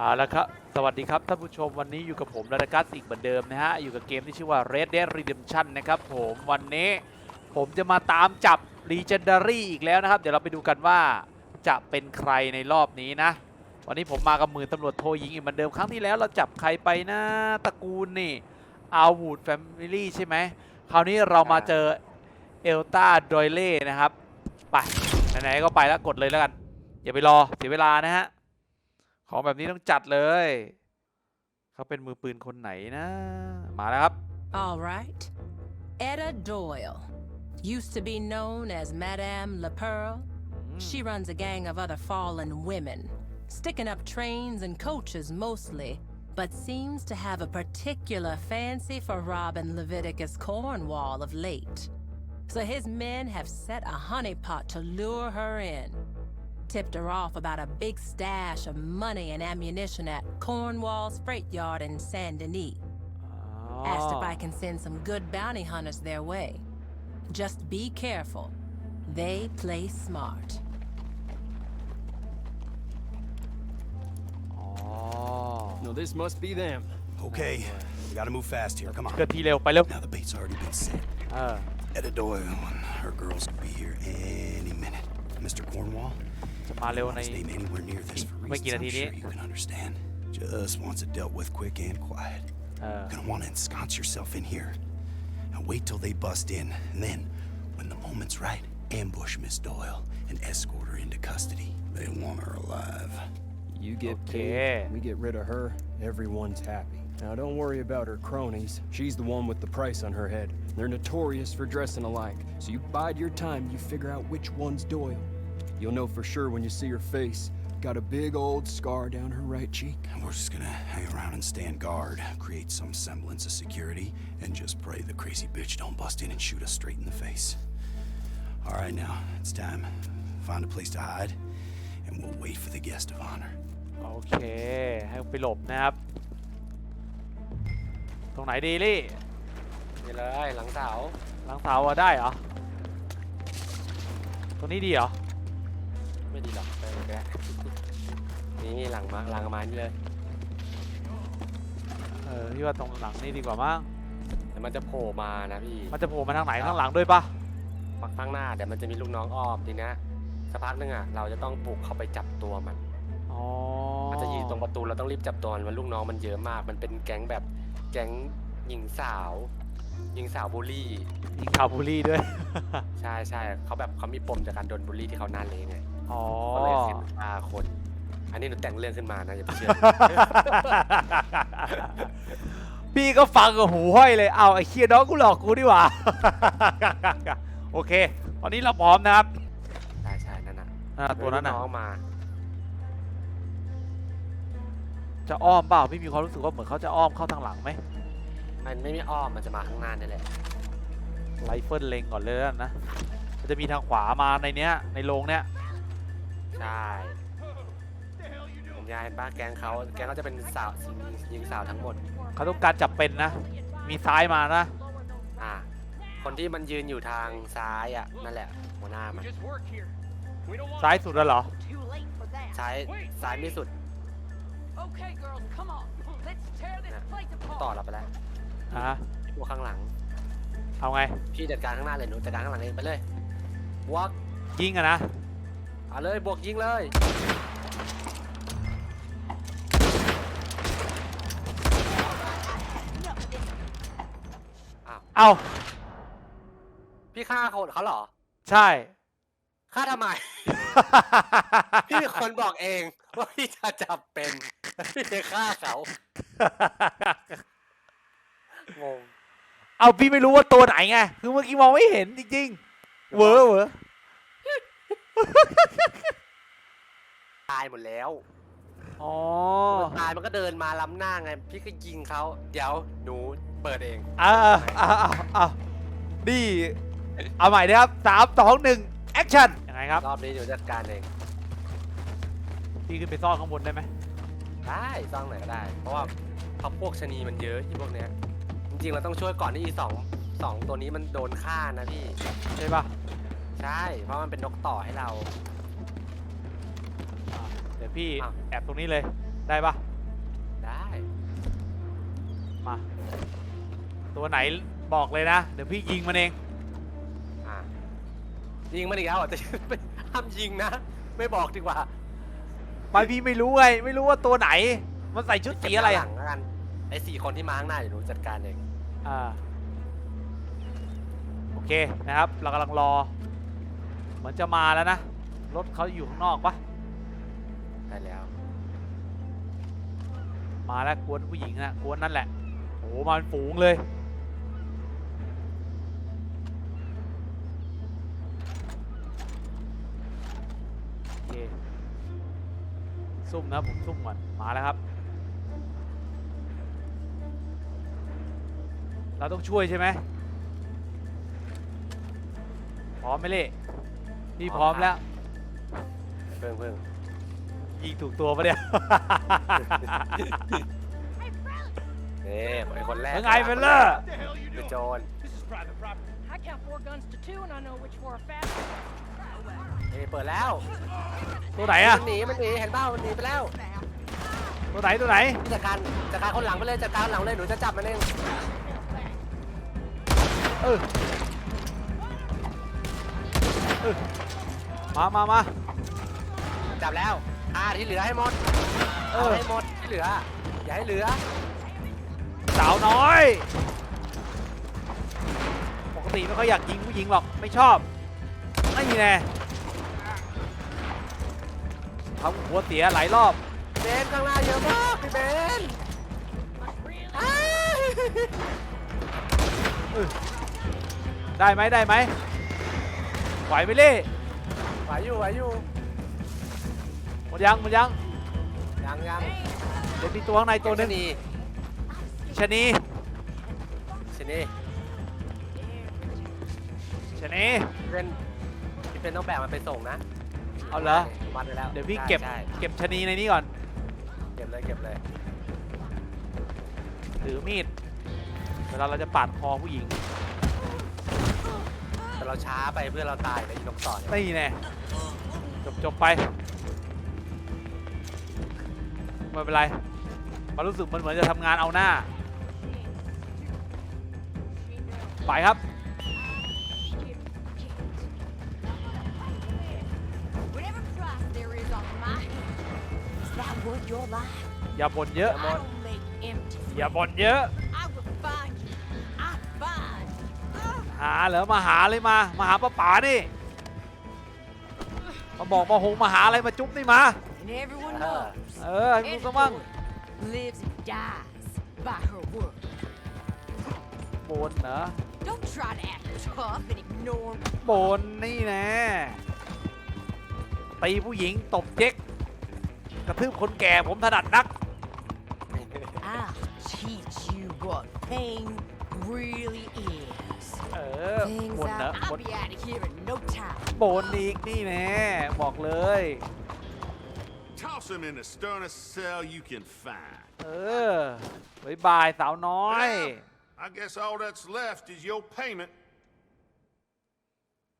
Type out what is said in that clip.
เอาละครับ สวัสดีครับท่านผู้ชมวันนี้อยู่กับผมรากัสอีกเหมือนเดิมนะฮะ อยู่กับเกมที่ชื่อว่า Red Dead Redemption นะครับผมวันนี้ผมจะมาตามจับ Legendary อีกแล้วนะครับ เดี๋ยวเราไปดูกันว่าจะเป็นใครในรอบนี้นะ วันนี้ผมมากับมือตำรวจโทยิงอีกเหมือนเดิมครั้งที่แล้วเราจับใครไปนะตระกูลนี่อาวูดแฟมิลี่ใช่ไหมคราวนี้เรามาเจอเอลตาดอยเล่นะครับไปไหนๆก็ไปแล้วกดเลยแล้วกันอย่าไปรอเสียเวลานะฮะ ของแบบนี้ต้องจัดเลย เขาเป็นมือปืนคนไหนนะ มาแล้วครับ All right. Etta Doyle. Used to be known as Madame Le Pearl. อืม She runs a gang of other fallen women, sticking up trains and coaches mostly, but seems to have a particular fancy for robbing Leviticus Cornwall of late. So his men have set a honeypot to lure her in. tipped her off about a big stash of money and ammunition at Cornwall's freight yard in Saint Denis. Oh. Asked if I can send some good bounty hunters their way. Just be careful. They play smart. Oh. No, this must be them. Okay, we gotta move fast here. Come on. Now the bait's already been set. Ah. Uh. Edidoyle and her girls could be here any minute. Mr. Cornwall, จะมาเร็ว don't ใน wanna stay anywhere near this for ไม่กี่ reasons นาที I'm นี้ sure you can understand. Just wants it dealt with quick and quiet. เออ Gonna wanna ensconce yourself in here. Now wait till they bust in, and then, when the moment's right, ambush Miss Doyle and escort her into custody. They want her alive. You get Okay. paid, we get rid of her, everyone's happy. Now don't worry about her cronies. She's the one with the price on her head. They're notorious for dressing alike. So you bide your time, you figure out which one's Doyle. You'll know for sure when you see her face. Got a big old scar down her right cheek. And we're just gonna hang around and stand guard, create some semblance of security, and just pray the crazy bitch don't bust in and shoot us straight in the face. All right, now it's time. Find a place to hide, and we'll wait for the guest of honor. โอเค ให้ไปหลบนะครับ ตรงไหนดีลี่นี่เลยหลังเสาหลังเสาอะได้เหรอตรงนี้ดีเหรอไม่ดีหรอกไปเลยแกนี่หลังมาหลังมานี่เลยเออพี่ว่าตรงหลังนี่ดีกว่ามั้งเดี๋ยวมันจะโผล่มานะพี่มันจะโผล่มาทางไหนข้างหลังด้วยปะปักข้างหน้าเดี๋ยวมันจะมีลูกน้องอ้อมทีนะสักพักนึงอะเราจะต้องบุกเข้าไปจับตัวมัน อ๋อมันจะยืนตรงประตูเราต้องรีบจับตัวมันมันลูกน้องมันเยอะมาก มันเป็นแก๊งแบบแก๊งหญิงสาวหญิงสาวบูลลี่ ยิงข่าวบุรีด้วย ใช่ใช่เขาแบบเขามีปมจากการโดนบูลลี่ที่เขาหน่าเลงไงอ๋อ ก็เลยขึ้นฆ่าคน อันนี้หนูแต่งเรื่องขึ้นมานะอย่าไปเชื่อ พี่ก็ฟังกับหูห้อยเลย เอาไอ้เคียน้องกูหลอกกูดีกว่า โอเค ตอนนี้เราพร้อมนะครับใช่ใช่นั่นน่ะอ่าตัวนั้นลูน่ะกน้องมา จะอ้อมเปล่าพี่มีความรู้สึกว่าเหมือนเขาจะอ้อมเข้าทางหลังไหมมันไม่มีอ้อมมันจะมาข้างหน้านี่แหละไรเฟิลเล็งก่อนเลยแล้วกันนะมันจะมีทางขวามาในเนี้ยในโรงเนี้ยใช่ผมยายเห็นป้าแกงเขาแกงเขาจะเป็นสาวหญิงสาวทั้งหมด เขาต้องการจับเป็นนะ มีซ้ายมานะอ่าคนที่มันยืนอยู่ทางซ้ายอะนั่นแหละหัวหน้ามันซ้ายสุดแล้วเหรอ Too late for that. ซ้ายซ้ายไม่สุด Okay, girls, come on. Let's tear this Yeah. place ต่อ apart. เราไปแล้วอะพวกข้างหลัง เอาไง พี่จัดการข้างหน้าเลยหนูจัดการข้างหลังเองไปเลย walk ยิงอะนะ เอาเลยบวกยิงเลยอ้าวเอา พี่ฆ่าคนเขาเหรอใช่ ฆ่าทำไม พี่เป็นคนบอกเอง ว่าพี่จะจับเป็นแล้วพี่ไปฆ่าเขางงเอาพี่ไม่รู้ว่าตัวไหนไงคือเมื่อกี้มองไม่เห็นจริงๆเหวอเหวอตายหมดแล้วอ๋อมันตายมันก็เดินมาล้ำหน้าไง พี่ก็ยิงเขาเดี๋ยวหนูเปิดเองอ่าอ่าอ่าอ่านี่เอาใหม่นะครับสามสองหนึ่งแอคชั่นยังไงครับ รอบนี้หนูจัดการเอง พี่ขึ้นไปซ่อนข้างบนได้ไหมได้ซ่องไหนก็ได้ เพราะว่าพับพวกชะนีมันเยอะที่พวกเนี้ย จริงๆเราต้องช่วยก่อนที่อีสองสองตัวนี้มันโดนฆ่านะพี่ ใช่ป่ะใช่ เพราะมันเป็นนกต่อให้เรา อ่าเดี๋ยวพี่อ้าวแอบตรงนี้เลยได้ป่ะไมา ตัวไหนบอกเลยนะ เดี๋ยวพี่ยิงมันเองอะยิงมันอีกแล้วอะแต่ ห้ามยิงนะ ไม่บอกดีกว่า ไปพี่ไม่รู้ไงไม่รู้ว่าตัวไหน มันใส่ชุดสีอะไรเก็บอะด้านหลังแล้วกันไอ้สี่คนที่มาข้างหน้าเดี๋ยวหนูจัดการเองอ่าโอเคนะครับ เรากำลังรอเหมือนจะมาแล้วนะ รถเขาอยู่ข้างนอกปะได้แล้วมาแล้วกวนผู้หญิงนะกวนนั่นแหละโอ้โหมาเป็นฝูงเลย โอเค ซุ่มนะผมซุ่มก่อนมาแล้วครับ เราต้องช่วยใช่ไหมพร้อมไหมเล่พี่พพร้ร้ออมมครัแล้วบเพิ่งเพิ่งยิงถูกตัวปะเนี่ยนี่ไอ้คนแรกยังไงเฟลเลอร์เป็นโจร I count four guns to two, and I know which four are fast. เอ้ยเปิดแล้วตัวไหนอะมันหนีมันหนีเห็นเปล่ามันหนีไปแล้วตัวไหนตัวไหนจัดการจัดการคนหลังไปเลยจัดการหลังเลยหนูจะจับมันเองเออเออมามามาจับแล้วอ่าที่เหลือให้หมดเอเอาอให้หมดที่เหลืออย่าให้เหลือสาวน้อย ปกติไม่ค่อยอยากยิงผู้หญิงหรอกไม่ชอบไม่แน่ ทำหัวเสียหลายรอบเบนข้างหน้าเยอะมากพี่เบนอ้ายได้ไหมได้ไหมไหวไหมเล่ไหวอยู่ไหวอยู่หมดยังหมดยังยังยังเดี๋ยวมีตัวข้างในตัวหนึงชะนีชะนีชะนีชะนีพี่เป็นพี่เป็นต้องแบกมันไปส่งนะ เอาเหรอมัดไว้แล้วเดี๋ยวพี่ใช่เก็บใช่เก็บชะนีในนี้ก่อน เก็บเลยเก็บเลยถือมีด เวลาเราจะปาดคอผู้หญิงแต่เราช้าไปเพื่อนเราตายเลยอีนกต่อเนี่ยนี่แน่จบจบไป ไม่เป็นไร มันรู้สึกมันเหมือนจะทำงานเอาหน้า ไปครับ your life? อย่าบ่นเยอะ I don't make empty. อย่าบ่นเยอะ I will find you. I find. Ugh. หาเหรอมาหาเลยมา มาหาป้าป๋านี่ มาบอกมาหงมาหาอะไรมาจุ๊บนี่มา And everyone เออ knows เออให้มึงซะมั่ง Edward lives and dies by her work. บ่นเหรอ Don't try to act tough and ignore me. บ่นนี่แน่ตีผู้หญิงตบเจ๊ก กระทืบคนแก่ผมถนัดนัก I'll teach you what pain really is. เออ Things บ่นเหรอ out. บ่ I'll น be out of here in no time. บ่นอีกนี่แน่บอกเลย Toss him in the sternest cell you can find. เออบายบายสาวน้อย Well, I guess all that's left is your payment